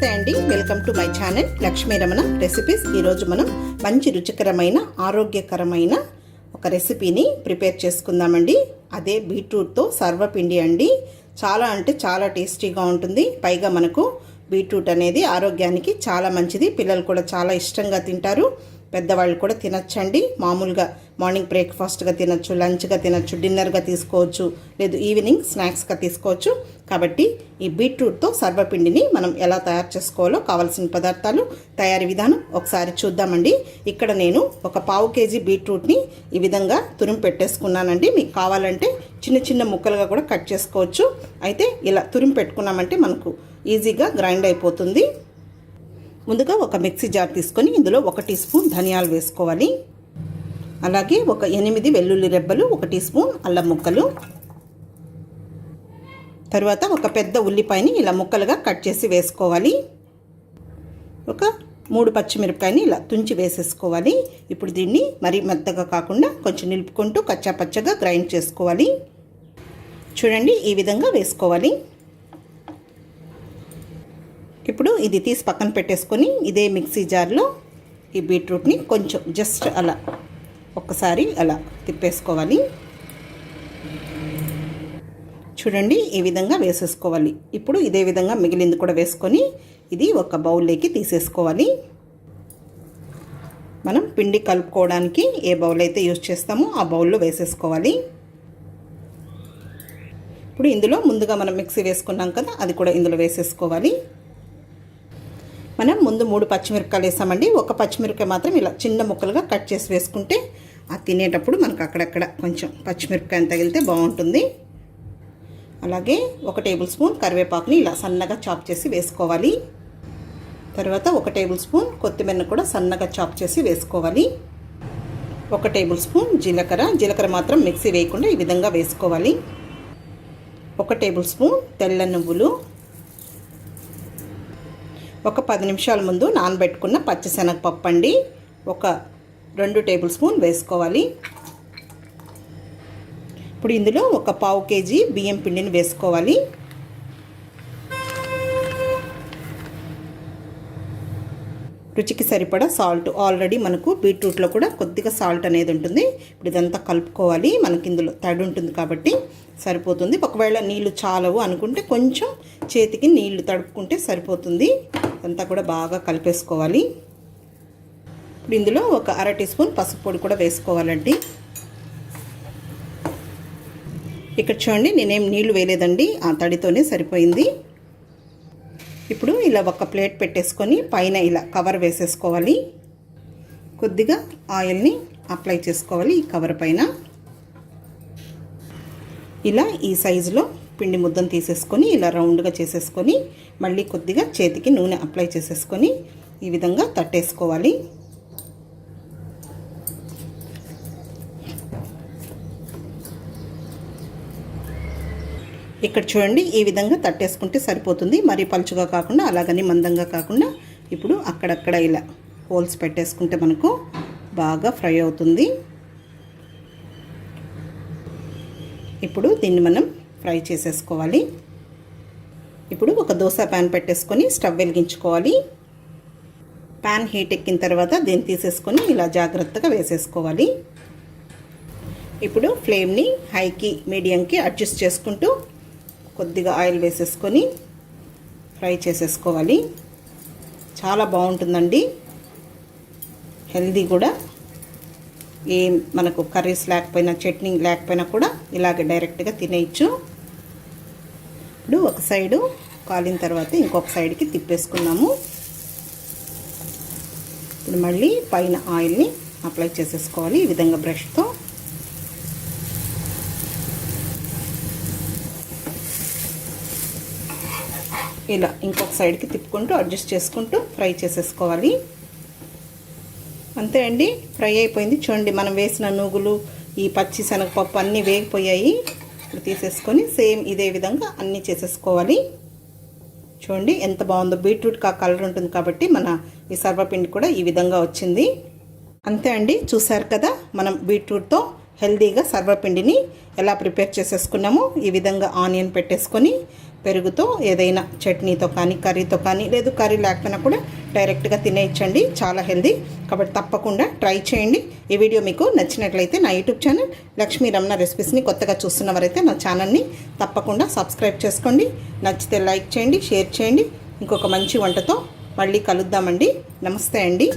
నమస్తే అండి. Welcome to my channel Lakshmiramana recipes. ఈరోజు మనం మంచి రుచికరమైన ఆరోగ్యకరమైన ఒక రెసిపీని ప్రిపేర్ చేసుకుందామండి. అదే బీట్రూట్తో సర్వపిండి అండి. చాలా అంటే చాలా టేస్టీగా ఉంటుంది. పైగా మనకు బీట్రూట్ అనేది ఆరోగ్యానికి చాలా మంచిది. పిల్లలు కూడా చాలా ఇష్టంగా తింటారు. పెద్దవాళ్ళు కూడా తినచ్చండి. మామూలుగా మార్నింగ్ బ్రేక్ఫాస్ట్గా తినచ్చు లంచ్గా తినచ్చు డిన్నర్గా తీసుకోవచ్చు లేదు ఈవినింగ్ స్నాక్స్గా తీసుకోవచ్చు. కాబట్టి ఈ బీట్రూట్తో సర్వపిండిని మనం ఎలా తయారు చేసుకోవాలో కావాల్సిన పదార్థాలు తయారీ విధానం ఒకసారి చూద్దామండి. ఇక్కడ నేను ఒక పావు కేజీ బీట్రూట్ని ఈ విధంగా తురిమి పెట్టేసుకున్నానండి. మీకు కావాలంటే చిన్న చిన్న ముక్కలుగా కూడా కట్ చేసుకోవచ్చు. అయితే ఇలా తురిమి పెట్టుకున్నామంటే మనకు ఈజీగా గ్రైండ్ అయిపోతుంది. ముందుగా ఒక మిక్సీ జార్ తీసుకొని ఇందులో ఒక టీ స్పూన్ ధనియాలు వేసుకోవాలి. అలాగే ఒక ఎనిమిది వెల్లుల్లి రెబ్బలు ఒక టీ స్పూన్ అల్లం ముక్కలు. తర్వాత ఒక పెద్ద ఉల్లిపాయని ఇలా ముక్కలుగా కట్ చేసి వేసుకోవాలి. ఒక మూడు పచ్చిమిరపకాయని ఇలా తుంచి వేసేసుకోవాలి. ఇప్పుడు దీన్ని మరీ మెత్తగా కాకుండా కొంచెం నిలుపుకుంటూ కచ్చా పచ్చగా గ్రైండ్ చేసుకోవాలి. చూడండి ఈ విధంగా వేసుకోవాలి. ఇప్పుడు ఇది తీసి పక్కన పెట్టేసుకొని ఇదే మిక్సీ జార్లో ఈ బీట్రూట్ని కొంచెం జస్ట్ అలా ఒక్కసారి అలా తిప్పేసుకోవాలి. చూడండి ఈ విధంగా వేసేసుకోవాలి. ఇప్పుడు ఇదే విధంగా మిగిలింది కూడా వేసుకొని ఇది ఒక బౌల్లోకి తీసేసుకోవాలి. మనం పిండి కలుపుకోవడానికి ఏ బౌల్ అయితే యూజ్ చేస్తామో ఆ బౌల్లో వేసేసుకోవాలి. ఇప్పుడు ఇందులో ముందుగా మనం మిక్సీ వేసుకున్నాం కదా అది కూడా ఇందులో వేసేసుకోవాలి. మనం ముందు మూడు పచ్చిమిరపకాయలు వేసామండి. ఒక పచ్చిమిరపకాయ మాత్రం ఇలా చిన్న ముక్కలుగా కట్ చేసి వేసుకుంటే అది తినేటప్పుడు మనకు అక్కడక్కడ కొంచెం పచ్చిమిరపకాయ తగిలితే బాగుంటుంది. అలాగే ఒక టేబుల్ స్పూన్ కరివేపాకుని ఇలా సన్నగా చాప్ చేసి వేసుకోవాలి. తర్వాత ఒక టేబుల్ స్పూన్ కొత్తిమీరను కూడా సన్నగా చాప్ చేసి వేసుకోవాలి. ఒక టేబుల్ స్పూన్ జీలకర్ర. జీలకర్ర మాత్రం మిక్సీ వేయకుండా ఈ విధంగా వేసుకోవాలి. ఒక టేబుల్ స్పూన్ తెల్ల నువ్వులు. ఒక పది నిమిషాల ముందు నానబెట్టుకున్న పచ్చిశనగపప్పు అండి ఒక రెండు టేబుల్ స్పూన్ వేసుకోవాలి. ఇప్పుడు ఇందులో ఒక పావు కేజీ బియ్యం పిండిని వేసుకోవాలి. రుచికి సరిపడా సాల్ట్. ఆల్రెడీ మనకు బీట్రూట్లో కూడా కొద్దిగా సాల్ట్ అనేది ఉంటుంది. ఇప్పుడు ఇదంతా కలుపుకోవాలి. మనకి ఇందులో తడి ఉంటుంది కాబట్టి సరిపోతుంది. ఒకవేళ నీళ్ళు చాలవు అనుకుంటే కొంచెం చేతికి నీళ్ళు తడుపుకుంటే సరిపోతుంది. అంతా కూడా బాగా కలిపేసుకోవాలి. ఇప్పుడు ఇందులో ఒక అర టీ స్పూన్ పసుపు పొడి కూడా వేసుకోవాలండి. ఇక్కడ చూడండి నేనేం నీళ్ళు వేయలేదండి ఆ తడితోనే సరిపోయింది. ఇప్పుడు ఇలా ఒక ప్లేట్ పెట్టేసుకొని పైన ఇలా కవర్ వేసేసుకోవాలి. కొద్దిగా ఆయిల్ని అప్లై చేసుకోవాలి ఈ కవర్ పైన. ఇలా ఈ సైజులో పిండి ముద్దను తీసేసుకొని ఇలా రౌండ్గా చేసేసుకొని మళ్ళీ కొద్దిగా చేతికి నూనె అప్లై చేసేసుకొని ఈ విధంగా తట్టేసుకోవాలి. ఇక్కడ చూడండి ఈ విధంగా తట్టేసుకుంటే సరిపోతుంది. మరి పలుచుగా కాకుండా అలాగని మందంగా కాకుండా ఇప్పుడు అక్కడక్కడ ఇలా హోల్స్ పెట్టేసుకుంటే మనకు బాగా ఫ్రై అవుతుంది. ఇప్పుడు దీన్ని మనం ఫ్రై చేసేసుకోవాలి. ఇప్పుడు ఒక దోశ ప్యాన్ పెట్టేసుకొని స్టవ్ వెలిగించుకోవాలి. ప్యాన్ హీట్ ఎక్కిన తర్వాత దీన్ని తీసేసుకొని ఇలా జాగ్రత్తగా వేసేసుకోవాలి. ఇప్పుడు ఫ్లేమ్ని హైకి మీడియంకి అడ్జస్ట్ చేసుకుంటూ కొద్దిగా ఆయిల్ వేసేసుకొని ఫ్రై చేసేసుకోవాలి. చాలా బాగుంటుందండి. హెల్దీ కూడా. ఏం మనకు కర్రీస్ లేకపోయినా చట్నీ లేకపోయినా కూడా ఇలాగే డైరెక్ట్గా తినేయచ్చు. ఇప్పుడు ఒక సైడు కాలిన తర్వాత ఇంకొక సైడ్కి తిప్పేసుకున్నాము. ఇప్పుడు మళ్ళీ పైన ఆయిల్ని అప్లై చేసేసుకోవాలి ఈ విధంగా బ్రష్తో. ఇలా ఇంకొక సైడ్కి తిప్పుకుంటూ అడ్జస్ట్ చేసుకుంటూ ఫ్రై చేసేసుకోవాలి. అంతే అండి ఫ్రై అయిపోయింది. చూడండి మనం వేసిన నూగులు ఈ పచ్చి శనగపప్పు అన్నీ వేగిపోయాయి. ఇప్పుడు తీసేసుకొని సేమ్ ఇదే విధంగా అన్నీ చేసేసుకోవాలి. చూడండి ఎంత బాగుందో. బీట్రూట్ కా కలర్ ఉంటుంది కాబట్టి మన ఈ సర్వపిండి కూడా ఈ విధంగా వచ్చింది. అంతే అండి. చూసారు కదా మనం బీట్రూట్తో హెల్దీగా సర్వపిండిని ఎలా ప్రిపేర్ చేసేసుకున్నామో ఈ విధంగా ఆనియన్ పెట్టేసుకొని పెరుగుతో ఏదైనా చట్నీతో కానీ కర్రీతో కానీ లేదు కర్రీ లేకపోయినా కూడా డైరెక్ట్గా తినేయచ్చండి. చాలా హెల్దీ. కాబట్టి తప్పకుండా ట్రై చేయండి. ఈ వీడియో మీకు నచ్చినట్లయితే నా యూట్యూబ్ ఛానల్ లక్ష్మీ రమణ రెసిపీస్ని కొత్తగా చూస్తున్నవారైతే నా ఛానల్ని తప్పకుండా సబ్స్క్రైబ్ చేసుకోండి. నచ్చితే లైక్ చేయండి షేర్ చేయండి. ఇంకొక మంచి వంటతో మళ్ళీ కలుద్దామండి. నమస్తే అండి.